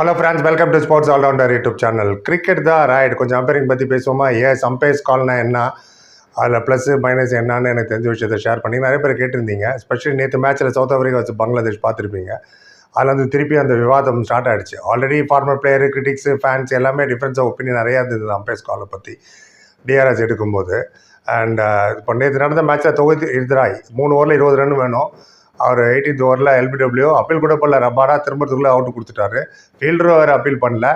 Hello friends welcome to sports allrounder YouTube channel cricket தான் right கொஞ்சம் umpiring பற்றி பேசுவோமா? ஏன் சம்பேஸ் கால்னா என்ன? அதில் ப்ளஸ் மைனஸ் என்னன்னு எனக்கு தெரிஞ்ச விஷயத்தை ஷேர் பண்ணி நிறைய பேர் கேட்டிருந்தீங்க. ஸ்பெஷலி நேற்று மேட்ச்சில் சவுத் ஆஃப்ரிக்கா வச்சு பங்களாதேஷ் பார்த்துருப்பீங்க. அதில் வந்து திருப்பி அந்த விவாதம் ஸ்டார்ட் ஆகிடுச்சு already former player critics fans எல்லாமே டிஃப்ரென்ஸ் ஆஃப் ஒப்பீனியன் நிறையா இருந்தது அம்பேஸ் காலை பற்றி டிஆர்எஸ் எடுக்கும்போது. அண்ட் இப்போ நேற்று நடந்த மேட்ச்சில் தொகுதி எதிராய் மூணு ஓவரில் இருபது ரன் வேணும். அவர் எயிட்டீன்த் ஓவரில் எல்பிடபிள்யூ அப்பீல் கூட பண்ணல. ரப்பாரா திரும்பத்துக்குள்ளே அவுட் கொடுத்துட்டாரு. ஃபீல்டரும் அவர் அப்பீல் பண்ணல.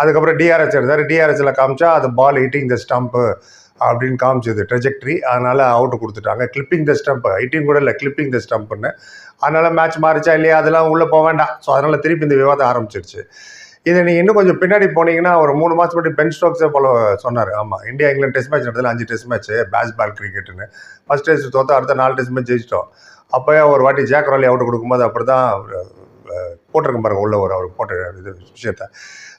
அதுக்கப்புறம் டிஆர்எஸ் எடுத்தார். டிஆர்எஸில் காமிச்சா அது பால் ஹிட்டிங் த ஸ்டம்ப்பு அப்படின்னு காமிச்சது ட்ரெஜெக்ட்ரி அதனால் அவுட்டு கொடுத்துட்டாங்க. கிளிப்பிங் த ஸ்டம்ப் ஹிட்டிங் கூட இல்லை கிளிப்பிங் த ஸ்டம்ப்னு அதனால் மேட்ச் மாறிச்சா இல்லையா? அதெல்லாம் உள்ளே போக வேண்டாம். ஸோ அதனால் திருப்பி இந்த விவாதம் ஆரம்பிச்சிருச்சு. இதை நீங்கள் இன்னும் கொஞ்சம் பின்னாடி போனீங்கன்னா ஒரு மூணு மாதம் முன்னாடி பென் ஸ்டோக்ஸே போல சொன்னார். ஆமாம் இந்தியா இங்கிலாந்து டெஸ்ட் மேட்ச் நடந்ததில் அஞ்சு டெஸ்ட் மேட்ச் பேஸ்பால் கிரிக்கெட்டுன்னு ஃபஸ்ட் டெஸ்ட் தோத்தா அடுத்த நாலு டெஸ்ட் மேட்ச் ஜெயிச்சிட்டோம். அப்போயே ஒரு வாட்டி ஜாக் ராலி அவுட் கொடுக்கும்போது அப்படி தான் போட்டிருக்கும் பாருங்க உள்ள ஒரு அவர் போட்ட இது விஷயத்த.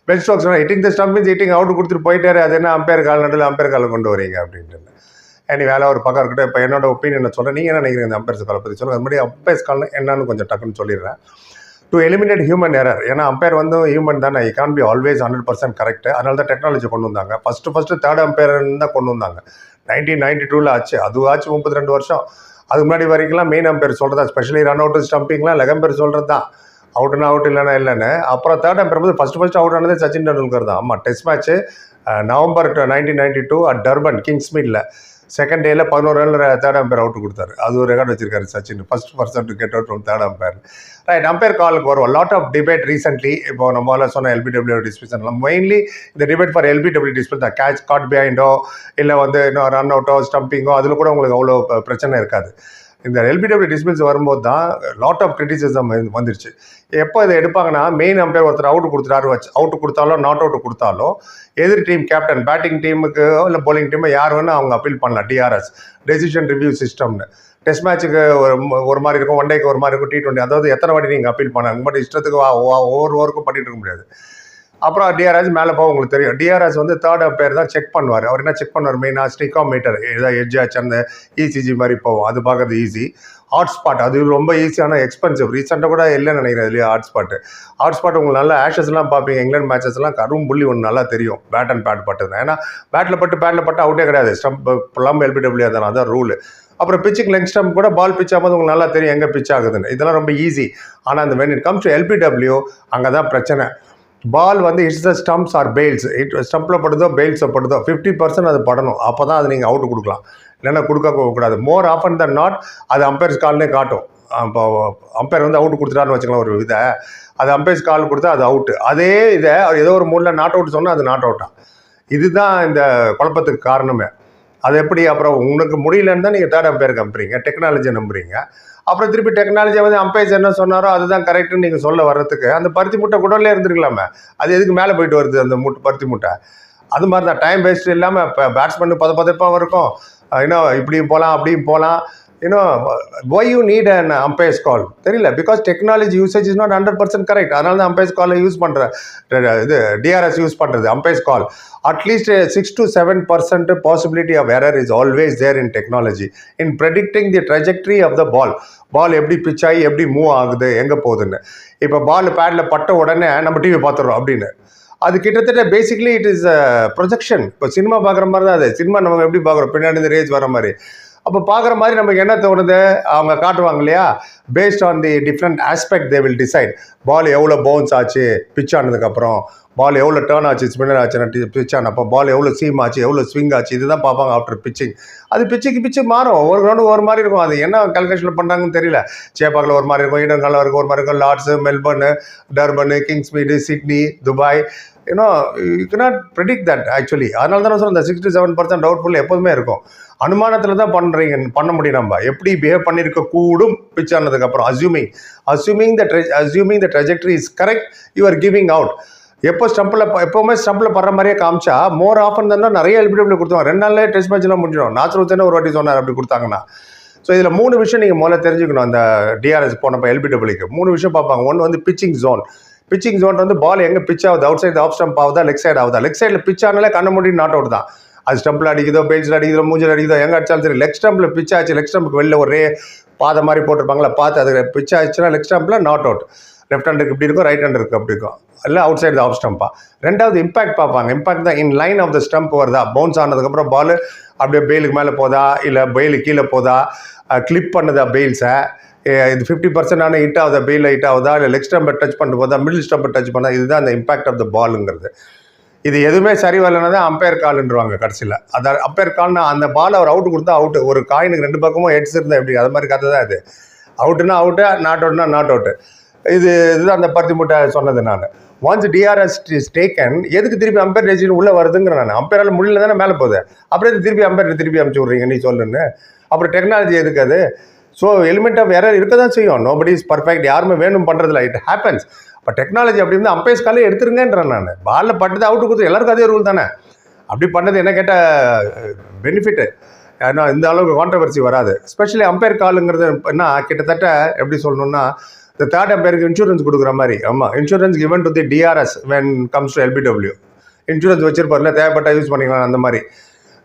Ben Stokes hitting the stump means hitting out கொடுத்துட்டு போயிட்டாரு. அது என்ன அம்பேர் கால் நடுவில் அம்பேர் காலை கொண்டு வரீங்க அப்படின்ட்டு. எனி வேலை ஒரு பக்கம் இருக்கட்டும். இப்போ என்னோட ஒப்பீனியன் சொல்கிறேன் நீங்கள் என்ன நினைக்கிறீங்க இந்த அம்பேர்ஸ் காலை பற்றி சொல்லுங்கள் அது மாதிரி அம்பேர்ஸ் கால்னு என்னன்னு கொஞ்சம் டக்குன்னு சொல்லிடுறேன். டு எலிமினேட் ஹியூமன் எரர் ஏன்னா அம்பையர் வந்து ஹியூமன் தானே. I can be always hundred percent correct அதனால தான் டெக்னாலஜி கொண்டு வந்தாங்க. ஃபஸ்ட்டு ஃபஸ்ட்டு தேர்ட் அம்பையர்னு தான் கொண்டு வந்தாங்க. நைன்டீன் நைன்டி டூவில் ஆச்சு. அது ஆச்சு முப்பத்தி ரெண்டு வருஷம். அதுக்கு முன்னாடி வரைக்கும்லாம் மெயின் அம்பையர் சொல்கிறதா ஸ்பெஷலி ரன் அவுட் ஸ்டம்பிங்லாம் லெக் பேர் சொல்கிறது தான் அவுட்னா அவுட் இல்லைன்னா இல்லைன்னு. அப்புறம் தேர்ட் அம்பையர் வந்து ஃபஸ்ட்டு ஃபஸ்ட்டு அவுட் ஆனது சச்சின் டெண்டுல்கர் தான். ஆமாம் test match November nineteen ninety two at Durban கிங்ஸ்மீடில் second டேயில் பதினோரு ரனில் தேர்ட் அம்பையர் அவுட் கொடுத்தாரு. அது ஒரு ரெக்கார்ட் வச்சிருக்காரு Sachin. First person to get out from third umpire right umpire காலுக்கு வரும் லாட் ஆஃப் டிபேட் ரீசென்ட்லி இப்போ நம்ம சொன்ன எல்பிடபிள்யூ டிஸ்பிஷன்லாம் மெயின்லி இந்த டிபேட் ஃபார் எல்பிடபிள்யூ டிஸ்பியூட் தான். கேட்ச் காட் பிஹைண்டோ இல்லை வந்து இன்னும் ரன் அவுட்டோ ஸ்டம்பிங்கோ அதில் கூட உங்களுக்கு அவ்வளோ பிரச்சனை இருக்காது. இந்த எல்பிடபிள்யூ டிஸ்மிஸ் வரும்போது தான் லாட் ஆஃப் கிரிட்டிசிசம் வந்துருச்சு. எப்போ இதை எடுப்பாங்கன்னா மெயின் அம்பையர் ஒருத்தர் அவுட் கொடுத்துட்டாரு வச்சு அவுட் கொடுத்தாலோ நாட் அவுட் கொடுத்தாலோ எதிர் டீம் கேப்டன் பேட்டிங் டீமுக்கு இல்லை போலிங் டீம் யார் வேணால் அவங்க அப்பீல் பண்ணலாம் டிஆர்எஸ் டெசிஷன் ரிவ்யூ சிஸ்டம்னு டெஸ்ட் மேட்ச்சுக்கு ஒரு ஒரு மாதிரி இருக்கும் ஒன் டேக்கு ஒரு மாதிரி இருக்கும் டி டுவெண்ட்டி அதாவது எத்தனை வாட்டி நீங்கள் அப்பீல் பண்ணாங்க பட் இஷ்டத்துக்கு ஒவ்வொரு ஓவருக்கும் பண்ணிட்டு இருக்க முடியாது. அப்புறம் டிஆர்எஸ் மேலே போக உங்களுக்கு தெரியும். டிஆர்எஸ் வந்து தேர்ட் பேர் தான் செக் பண்ணுவார். அவர் என்ன செக் பண்ணுவார் மெயினாக ஸ்டிக்கா மீட்டர் ஏதாவது எட்ஜ் ஆச்சு அந்த இசிஜி மாதிரி போவோம். அது பார்க்கறது ஈஸி ஹாட்ஸ்பாட் அது ரொம்ப ஈஸியான எக்ஸ்பென்சிவ் ரீசெண்டாக கூட இல்லைன்னு நினைக்கிறேன் இல்லையா ஹாட்ஸ்பாட்டு ஹாட்ஸ்பாட் உங்களுக்கு நல்லா ஆஷஸ்லாம் பார்ப்பீங்க. இங்கிலாந்து மேட்சஸ்லாம் கரும் புள்ளி ஒன்று நல்லா தெரியும். பேட் அண்ட் பேட் பட்டது ஏன்னா பேட்டில் பட்டு பேட்டில் பட்டு அவுட்டே கிடையாது. ஸ்டம்ப் ப்ளம் எல்பிடபிள்யூ தானே அதான்? ரூல் அப்புறம் பிச்சுக்கு லெங் ஸ்டம்ப் கூட பால் பிச் ஆகும்போது உங்களுக்கு நல்லா தெரியும் எங்கே பிச் ஆகுதுன்னு. இதெல்லாம் ரொம்ப ஈஸி ஆனால் அந்த when it comes to LBW அங்கே தான் பிரச்சனை. பால் வந்து it's the stumps or bails. It ஸ்டம்பில் படுதோ பெயில்ஸில் படுதோ ஃபிஃப்டி பர்சன்ட் அது படணும். அப்போ தான் அது நீங்கள் அவுட் கொடுக்கலாம். இல்லைன்னா கொடுக்க கூடாது. மோர் ஆஃபன் தன் நாட் அது அம்பையர்ஸ் கால்னே காட்டும். இப்போ அம்பையர் வந்து அவுட் கொடுத்துட்டாருன்னு வச்சுக்கலாம் ஒரு இதை. அது அம்பையர்ஸ் கால் கொடுத்தா அது அவுட்டு அதே இதை அவர் ஏதோ ஒரு மூணில் நாட் அவுட் சொன்னால் அது நாட் அவுட்டாக இதுதான் இந்த குழப்பத்துக்கு காரணமே. அது எப்படி? அப்புறம் உங்களுக்கு முடியலன்னு தான் நீங்கள் தேர்ட் அம்பையர் நம்புறீங்க டெக்னாலஜியை நம்புறீங்க. அப்புறம் திருப்பி டெக்னாலஜியை வந்து அம்பையர்ஸ் என்ன சொன்னாரோ அதுதான் கரெக்டுன்னு நீங்கள் சொல்ல வர்றதுக்கு அந்த பருத்தி முட்டை குடல்லே இருந்திருக்கலாமே. அது எதுக்கு மேலே போயிட்டு வருது அந்த முட்டை பருத்தி முட்டை? அது மாதிரி தான் டைம் வேஸ்ட் இல்லாமல் இப்போ பேட்ஸ்மேனு பத பதப்பாகவும் இருக்கும் இன்னும் இப்படியும் போகலாம் அப்படியும் போகலாம் you know why you need and umpire's call தெரியல. Because technology usage is not hundred percent correct அதனால தான் அம்பையர்ஸ் காலை யூஸ் பண்ணுற இது டிஆர்எஸ் யூஸ் பண்ணுறது umpire's call at least six to seven percent possibility of error is always there in technology in predicting the trajectory of the ball ball எப்படி pitch ஆகி எப்படி move ஆகுது எங்கே போகுதுன்னு. இப்போ பால் பேடில் பட்ட உடனே நம்ம டிவி பார்த்துறோம் அப்படின்னு. அது கிட்டத்தட்ட பேசிக்லி இட் இஸ் ப்ரொஜெக்ஷன் இப்போ சினிமா பார்க்குற மாதிரி தான் அது. சினிமா நம்ம எப்படி பார்க்குறோம்? பின்னாடி இந்த ரேஸ் வர மாதிரி. அப்போ பார்க்குற மாதிரி நமக்கு என்ன தோணுது? அவங்க காட்டுவாங்க இல்லையா? Based on the different aspect they will decide ball எவ்வளோ பவுன்ஸ் ஆச்சு? பிச் ஆனதுக்கப்புறம் பால் எவ்வளோ டேர்ன் ஆச்சு ஸ்பின்னர் ஆச்சு பிச் ஆனப்போ பால் எவ்வளோ சீம் ஆச்சு எவ்வளோ ஸ்விங் ஆச்சு இதுதான் பார்ப்பாங்க ஆஃப்டர் பிச்சிங் அது பிச்சுக்கு பிச்சு மாறும். ஒவ்வொரு கிரவுண்டு ஒரு மாதிரி இருக்கும். அது என்ன கல்குலேஷன் பண்ணுறாங்கன்னு தெரியல. சேப்பாக்கில் ஒரு மாதிரி இருக்கும் இடங்கால இருக்கும் ஒரு மாதிரி இருக்கும் Lord's Melbourne Durban Kingsmead Sydney Dubai you know you cannot predict that actually அதனால தான் சொல்கிறேன் இந்த சிக்ஸ்டி செவன் பர்சன்ட் டவுட்ஃபுல் எப்போதுமே இருக்கும். அனுமானத்தில் தான் பண்ணுறீங்க பண்ண முடியும் நம்ம. எப்படி பிஹேவ் பண்ணியிருக்க கூடும் பிச் ஆனதுக்கப்புறம் assuming assuming the assuming the trajectory is correct you are giving out எப்போ ஸ்டம்பில் எப்போவுமே ஸ்டம்பில் படுற மாதிரியே காமிச்சா மோர் ஆஃபன் தான் நிறைய எல்பிடபிள்யூ கொடுத்தாங்க ரெண்டு நாள்லேயே டெஸ்ட் மேட்ச்லாம் முடிஞ்சிடும். நாச்சுரல் ஒரு வாட்டி சொன்னார் அப்படி கொடுத்தாங்கன்னா. ஸோ இதில் மூணு விஷயம் நீங்கள் முதல்ல தெரிஞ்சுக்கணும் அந்த டிஆர்எஸ் போனப்போ எல்பிடபிள்யூக்கு மூணு விஷயம் பார்ப்பாங்க. ஒன்று வந்து பிச்சிங் ஜோன் பிச்சிங் ஜோன் வந்து பால் எங்கே பிச் ஆகுது? அவுட் சைடு ஆஃப் ஸ்டம்ப் ஆகுதா? லெக் சைடு ஆகுதா? லெக் சைடில் பிச் ஆனாலே கண்ண மூடி நாட் அவுட் தான். அது ஸ்டம்பில் அடிக்குதோ பெஞ்சில் அடிக்குதோ மூஞ்சில் அடிக்குதோ எங்கே அடிச்சாலும் சரி லெக் ஸ்டம்பில் பிச் ஆச்சு லெக் ஸ்டம்புக்கு வெளில ஒரே பாதை மாதிரி போட்டிருப்பாங்களா பார்த்து அது பிச் ஆச்சுன்னா லெக் ஸ்டம்பில் நாட் அவுட் லெஃப்ட் ஹேண்டருக்கு இப்படி இருக்கும் ரைட் ஹேண்டருக்கு அப்படி இருக்கும் இல்லை அவுட் சைடு ஆஃப் ஸ்டம்பா ரெண்டாவது இம்பாக்ட் பார்ப்பாங்க. இம்பாக்ட் தான் in line of the stump வருதா? பவுன்ஸ் ஆனதுக்கப்புறம் பால் அப்படியே பெயிலுக்கு மேலே போதா? இல்லை பெயிலு கீழே போதா? கிளிப் பண்ணுதா பெயில்ஸை இது ஃபிஃப்டி பர்சன்ட் ஆனால் ஹிட் ஆகுதா? பெயில் ஹிட் ஆகுதா? இல்லை லெக் ஸ்டம்பை டச் பண்ணிட்டு போதா? மிடில் ஸ்டம்பை டச் பண்ணால் இதுதான் அந்த இம்பாக்ட் ஆஃப் த பாலுங்கிறது இது எதுவுமே சரி வரலனா தான் அம்பையர் கால்ன்றுவாங்க கடைசியில். அதான் அம்பையர் கால்னா அந்த பால் அவர் அவுட் கொடுத்தா அவுட் ஒரு காயினுக்கு ரெண்டு பக்கமும் ஹெட்ஸ் இருந்தால் எப்படி? அது மாதிரி கதை தான் இது. அவுட்டுனா அவுட்டு நாட் அவுட்னா நாட் அவுட்டு இது இதுதான் அந்த பருத்தி மூட்டை சொன்னது நான். ஒன்ஸ் டிஆர்எஸ் இஸ் டேக்கன் எதுக்கு திருப்பி அம்பேர் டெசிஷன் உள்ளே வருதுங்கிற நான். அம்பேரால் முடியல தானே மேலே போகுது. அப்புறம் திருப்பி அம்பையர் திருப்பி அமுச்சு விட்றீங்க? நீ சொல்லுன்னு. அப்புறம் டெக்னாலஜி எதுக்கு அது? ஸோ எலிமெண்ட் ஆஃப் எரர் இருக்க தான் செய்யும். நோபடி இஸ் பர்ஃபெக்ட் யாருமே வேணும் பண்ணுறதில்ல இட் ஹேப்பன்ஸ் இப்போ டெக்னாலஜி அப்படி இருந்தால் அம்பையர்ஸ் காலே எடுத்துருங்கன்றேன் நான். பாலில் பட்டது அவுட்டு கொடுத்து எல்லாருக்கும் அதே ரூல் தானே. அப்படி பண்ணது என்ன கேட்டால் பெனிஃபிட்டு ஏன்னா இந்த அளவுக்கு கான்ட்ரவர்சி வராது. ஸ்பெஷலி அம்பையர் காலுங்கிறது என்ன? கிட்டத்தட்ட எப்படி சொல்லணும்னா இந்த தேர்ட் அம்பையருக்கு இன்சூரன்ஸ் கொடுக்குற மாதிரி. ஆமாம் insurance given to the DRS when comes to LBW insurance வச்சிருப்பார்ல தேவைப்பட்டா யூஸ் பண்ணிக்கலாம் அந்த மாதிரி.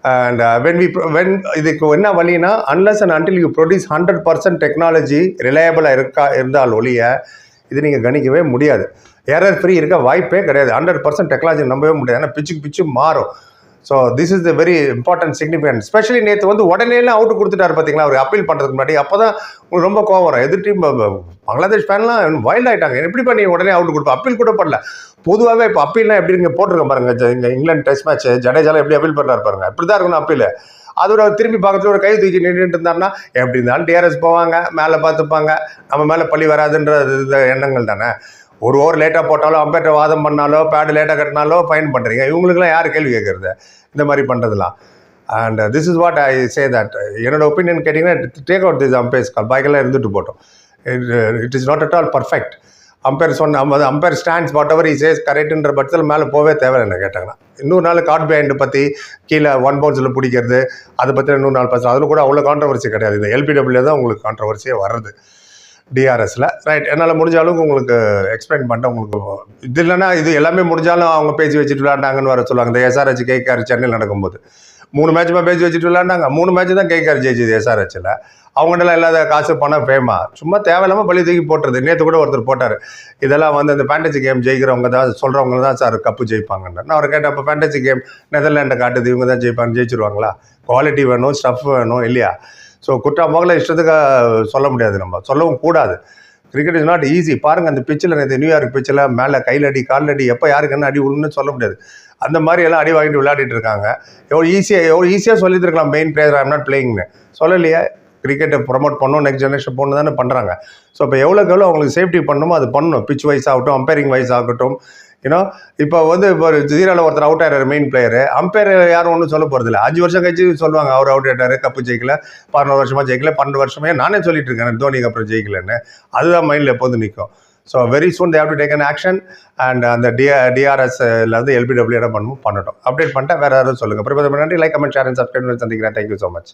அண்ட் வென் வி வென் இதுக்கு என்ன வழினா unless and until you produce hundred percent technology ரிலையபிளாக இருக்கா இருந்தால் ஒழிய இது நீங்கள் கணிக்கவே முடியாது. எரர் ஃப்ரீ இருக்க வாய்ப்பே கிடையாது. ஹண்ட்ரட் பர்சன்ட் டெக்னாலஜி நம்பவே முடியாது. ஏன்னா பிச்சுக்கு பிச்சு மாறும். So this is the very important significant specially நேற்று வந்து உடனேலாம் அவுட் கொடுத்துட்டாரு பார்த்தீங்களா அவர் அப்பீல் பண்ணுறதுக்கு முன்னாடி. அப்போ தான் உங்களுக்கு ரொம்ப கோவம் வரும். எதிர் டீம் பங்களாதேஷ் ஃபேன்லாம் வைல்ட் ஆகிட்டாங்க எப்படி பண்ணி உடனே அவுட் கொடுப்போம் அப்பீல் கூட பண்ணல. பொதுவாகவே இப்போ அப்பீல்லாம் எப்படி இங்கே போட்டிருக்க பாருங்க. இங்கே இங்கிலாந்து டெஸ்ட் மேட்ச் ஜடேஜாலாம் எப்படி அப்பீல் பண்ணுறாரு பாருங்க. இப்படி தான் இருக்கணும் அப்பீல் அதோட திரும்பி பக்கத்துல ஒரு கை தூக்கி நின்றுட்டு இருந்தாருன்னா எப்படி இருந்தாலும் டிஆர்எஸ் போவாங்க. மேலே பார்த்துப்பாங்க. நம்ம மேலே பள்ளி வராதுன்ற இது எண்ணங்கள் தானே. ஒரு ஓவர் லேட்டாக போட்டாலோ அம்பேட்டர் வாதம் பண்ணாலோ பேடு லேட்டாக கட்டினாலோ ஃபைன் பண்ணுறீங்க இவங்களுக்குலாம் யார் கேள்வி கேட்குறது? இந்த மாதிரி பண்ணுறதுலாம் and this is what I say that என்னோட ஒப்பீனியன் கேட்டிங்கன்னா take out this umpire's call பாய்க்கெல்லாம் இருந்துட்டு போட்டோம். It is not at all perfect umpire சொன்ன umpire stands whatever is as கரெக்டுன்ற பட்சத்தில் மேலே போவே தேவை என்ன கேட்டாங்கன்னா. இன்னொரு நாள் கார்ட் பேண்ட் பற்றி கீழே ஒன் பவுன்ஸில் பிடிக்கிறது அதை பற்றி இன்னொரு நாள் பேசலாம். அதில் கூட அவ்வளோ கான்ட்ரவர்சி கிடையாது. இந்த எல்பிடபிள்யூ தான் உங்களுக்கு கான்ட்ரவர்சியே வர்றது. டிஆர்எஸில் ரைட் என்னால் முடிஞ்ச அளவுக்கு உங்களுக்கு எக்ஸ்பிளைன் பண்ணிட்டேன் உங்களுக்கு இது இல்லைன்னா இது எல்லாமே முடிஞ்சாலும் அவங்க பேசி வச்சுட்டு விளையாண்டாங்கன்னு வர சொல்லுவாங்க. இந்த எஸ்ஆர்ஹெச் கேகேஆர் சென்னையில் நடக்கும்போது. மூணு மேட்சுமா பேசி வச்சுட்டு விளையாண்டாங்க மூணு மேட்ச் தான் கேகேஆர் ஜெயிச்சது எஸ்ஆர்ஹெச்சில் அவங்கள்டலாம் இல்லாத காசு பணம் ஃபேமா சும்மா தேவையில்லாமல் பள்ளி தூக்கி போட்டுறது. நேற்று கூட ஒருத்தர் போட்டார். இதெல்லாம் வந்து இந்த ஃபேண்டசி கேம் ஜெயிக்கிறவங்க தான் சொல்கிறவங்க தான் சார் கப்பு ஜெயிப்பாங்கன்னு. நான் அவரை கேட்டேன் அப்போ ஃபேண்டசி கேம் நெதர்லாண்டை காட்டுது. இவங்க தான் ஜெயிப்பாங்க ஜெயிச்சிருவாங்களா? குவாலிட்டி வேணும் ஸ்டஃப் வேணும் இல்லையா? ஸோ குற்றா இஷ்டத்துக்கு சொல்ல முடியாது நம்ம. சொல்லவும் கூடாது. கிரிக்கெட் இஸ் நாட் ஈஸி பாருங்கள் அந்த பிச்சில் நேற்று நியூயார்க் பிச்சில் மேலே கையில் அடி காலில் அடி எப்போ யாருக்கு என்ன அடி விழுன்னு சொல்ல முடியாது. அந்த மாதிரி எல்லாம் அடி வாங்கிட்டு விளையாடிட்டு இருக்காங்க. எவ்வளோ ஈஸியாக எவ்வளோ ஈஸியாக சொல்லிட்டு இருக்கலாம் மெயின் பிளேயர் ஐம் நாட் பிளேயிங்னு சொல்லலையே. கிரிக்கெட்டை ப்ரொமோட் பண்ணணும் நெக்ஸ்ட் ஜெனரேஷன் போகணும் தானே பண்ணுறாங்க ஸோ இப்போ எவ்வளோக்கு எவ்வளோ அவங்களுக்கு சேஃப்டி பண்ணணுமோ அது பண்ணணும். பிச் வைஸ் ஆகட்டும் அம்பைரிங் வைஸ் ஆகட்டும். ஏன்னா இப்போ வந்து இப்போ ஒரு ஜீரோவில் ஒருத்தர் அவுட் ஆகிறார் மெயின் பிளேயர் அம்பையர் யாரும் ஒன்றும் சொல்ல போகிறதில்ல அஞ்சு வருஷம் கழிச்சு சொல்லுவாங்க அவர் அவுட் ஆயிட்டாரு கப்பு ஜெயிக்கல பதினோரு வருஷமாக ஜெயிக்கல பன்னெண்டு வருஷமே நானே சொல்லிட்டு இருக்கேன் தோனிக்கு அப்புறம் ஜெயிக்கலன்னு. அதுதான் மைண்டில் எப்போதும் நிற்கும் so very soon they have to take an action and அந்த டிஆர் டிஆர்எஸ்ல வந்து எல்பிடபிள்யூ என்ன பண்ணணும் பண்ணட்டும். அப்டேட் பண்ணிட்டேன் வேறு யாரும் சொல்லுங்கள் அப்புறம் நன்றி. Like comment share and subscribe சந்திக்கிறேன். Thank you so much